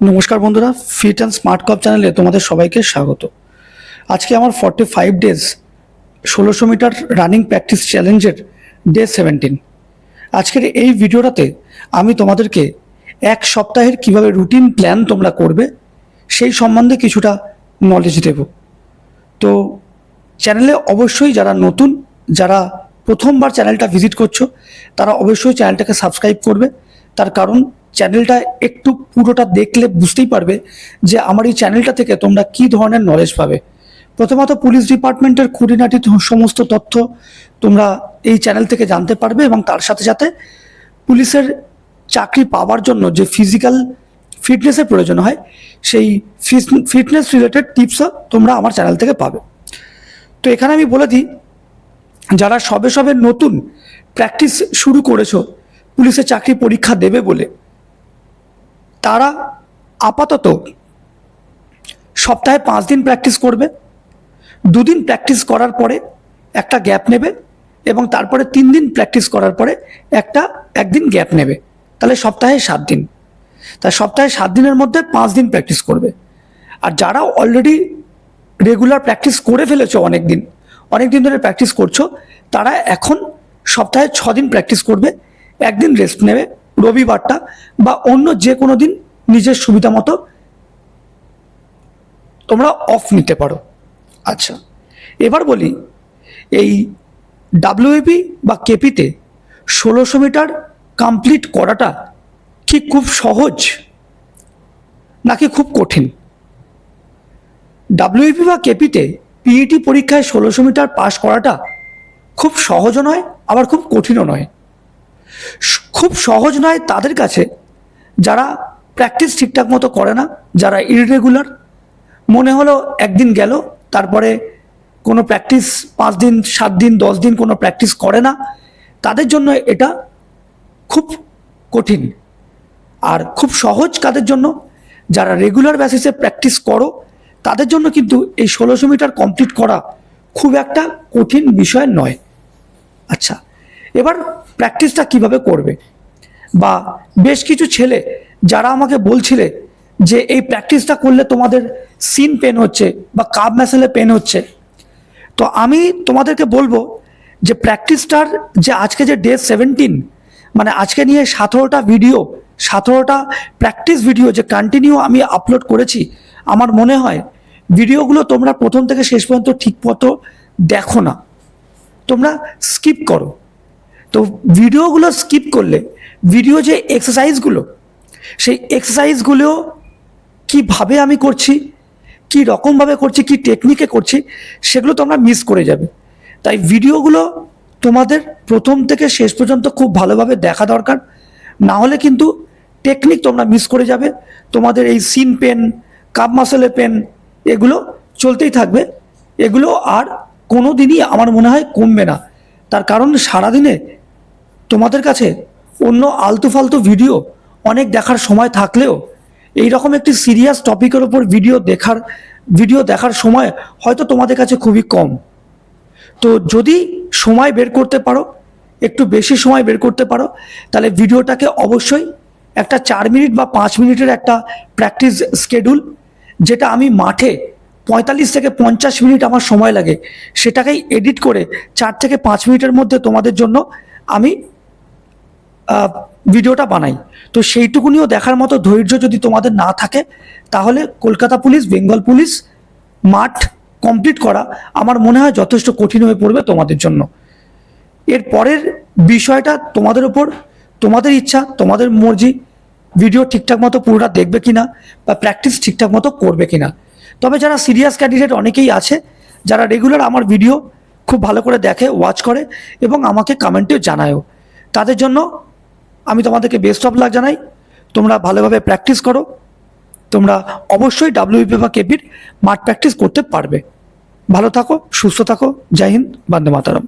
নমস্কার বন্ধুরা fit and smart cup চ্যানেলে তোমাদের সবাইকে স্বাগত। আজকে আমার ফর্টি ফাইভ ডেজ ষোলোশো মিটার রানিং প্র্যাকটিস চ্যালেঞ্জের ডে সেভেন্টিন আজকের এই ভিডিওটাতে আমি তোমাদেরকে এক সপ্তাহের কীভাবে রুটিন প্ল্যান তোমরা করবে, সেই সম্বন্ধে কিছুটা নলেজ দেব। তো চ্যানেলে অবশ্যই যারা নতুন, যারা প্রথমবার চ্যানেলটা ভিজিট করছ, তারা অবশ্যই চ্যানেলটাকে সাবস্ক্রাইব করবে। তার কারণ চ্যানেলটা একটু পুরোটা দেখলে বুঝতেই পারবে যে আমার এই চ্যানেলটা থেকে তোমরা কি ধরনের নলেজ পাবে। প্রথমত পুলিশ ডিপার্টমেন্টের খুঁটিনাটি সমস্ত তথ্য তোমরা এই চ্যানেল থেকে জানতে পারবে এবং তার সাথে সাথে পুলিশের চাকরি পাওয়ার জন্য যে ফিজিক্যাল ফিটনেসের প্রয়োজন হয়, সেই ফিটনেস রিলেটেড টিপসও তোমরা আমার চ্যানেল থেকে পাবে। তো এখানে আমি বলে দিই, যারা সবে সবে নতুন প্র্যাকটিস শুরু করেছ পুলিশের চাকরি পরীক্ষা দেবে বলে তারা আপাতত সপ্তাহে পাঁচ দিন প্র্যাকটিস করবে, দুদিন প্র্যাকটিস করার পরে একটা গ্যাপ নেবে এবং তারপরে তিন দিন প্র্যাকটিস করার পরে একটা একদিন গ্যাপ নেবে। তাহলে সপ্তাহে সাত দিন। তাই সপ্তাহে সাত দিনের মধ্যে পাঁচ দিন প্র্যাকটিস করবে। আর যারা অলরেডি রেগুলার প্র্যাকটিস করে ফেলেছো অনেক দিন অনেক দিন ধরে প্র্যাকটিস করছ, তারা এখন সপ্তাহে ছ দিন প্র্যাকটিস করবে, একদিন রেস্ট নেবে রবিবারটা বা অন্য যে কোনো দিন নিজের সুবিধা মতো তোমরা অফ নিতে পারো। আচ্ছা এবার বলি, এই ডাব্লিউএপি বা কেপিতে ষোলোশো মিটার কমপ্লিট করাটা কি খুব সহজ নাকি খুব কঠিন? ডাব্লিউপি বা কেপিতে পিইটি পরীক্ষায় ষোলোশো মিটার পাশ করাটা খুব সহজও নয়, আবার খুব কঠিনও নয়। খুব সহজ নয় তাদের কাছে। যারা প্র্যাকটিস ঠিকঠাক মতো করে না, যারা ইরেগুলার মনে হলো একদিন গেল, তারপরে কোনো প্র্যাকটিস পাঁচ দিন, সাত দিন, দশ দিন কোনো প্র্যাকটিস করে না, তাদের জন্য এটা খুব কঠিন। আর খুব সহজ কাদের জন্য? যারা রেগুলার বেসিসে প্র্যাকটিস করো, তাদের জন্য কিন্তু এই ষোলোশো মিটার কমপ্লিট করা খুব একটা কঠিন বিষয় নয়। আচ্ছা এবার প্র্যাকটিসটা কীভাবে করবে? বা বেশ কিছু ছেলে যারা আমাকে বলছিলে যে এই প্র্যাকটিসটা করলে তোমাদের সিন পেন হচ্ছে বা কাপ ম্যাসেলে পেন হচ্ছে। তো আমি তোমাদেরকে বলব যে প্র্যাকটিসটার যে আজকে যে ডে সেভেন্টিন মানে আজকে নিয়ে সতেরোটা ভিডিও, সতেরোটা প্র্যাকটিস ভিডিও যে কন্টিনিউ আমি আপলোড করেছি, আমার মনে হয় ভিডিওগুলো তোমরা প্রথম থেকে শেষ পর্যন্ত ঠিক মতো দেখো না। তোমরা স্কিপ করো। তো ভিডিওগুলো স্কিপ করলে ভিডিও যে এক্সারসাইজগুলো সেই এক্সারসাইজগুলো কীভাবে আমি করছি, কী রকমভাবে করছি, কী টেকনিকে করছি, সেগুলো তোমরা মিস করে যাবে। তাই ভিডিওগুলো তোমাদের প্রথম থেকে শেষ পর্যন্ত খুব ভালোভাবে দেখা দরকার। না হলে কিন্তু টেকনিক তোমরা মিস করে যাবে। তোমাদের এই সিন পেন কাপ মাসেলে পেন এগুলো চলতেই থাকবে। এগুলো আর কোনো দিনই আমার মনে হয় কমবে না। তার কারণ সারাদিনে তোমাদের কাছে অন্য আলতু ফালতু ভিডিও অনেক দেখার সময় থাকলেও এই রকম একটি সিরিয়াস টপিকের ওপর ভিডিও দেখার ভিডিও দেখার সময় হয়তো তোমাদের কাছে খুবই কম। তো যদি সময় বের করতে পারো, একটু বেশি সময় বের করতে পারো, তাহলে ভিডিওটাকে অবশ্যই একটা চার মিনিট বা পাঁচ মিনিটের একটা প্র্যাকটিস স্কেডিউল যেটা আমি মাঠে পঁয়তাল্লিশ থেকে পঞ্চাশ মিনিট আমার সময় লাগে, সেটাকেই এডিট করে চার থেকে পাঁচ মিনিটের মধ্যে তোমাদের জন্য আমি ভিডিওটা বানাই। তো সেইটুকুনিও দেখার মতো ধৈর্য যদি তোমাদের না থাকে, তাহলে কলকাতা পুলিশ, বেঙ্গল পুলিশ মাঠ কমপ্লিট করা আমার মনে হয় যথেষ্ট কঠিন হয়ে পড়বে তোমাদের জন্য। এর পরের বিষয়টা তোমাদের ওপর তোমাদের ইচ্ছা, তোমাদের মর্জি ভিডিও ঠিকঠাক মতো পুরোটা দেখবে কিনা বা প্র্যাকটিস ঠিকঠাক মতো করবে কিনা। তবে যারা সিরিয়াস ক্যান্ডিডেট অনেকেই আছে, যারা রেগুলার আমার ভিডিও খুব ভালো করে দেখে ওয়াচ করে এবং আমাকে কমেন্টেও জানায়ও। তাদের জন্য আমি তোমাদেরকে বেস্ট অফ লাক জানাই। তোমরা ভালোভাবে প্র্যাকটিস করো। তোমরা অবশ্যই ডাব্লিউপি বা কেপির মাঠ প্র্যাকটিস করতে পারবে। ভালো থাকো, সুস্থ থাকো। জয় হিন্দ, বন্দে মাতারম।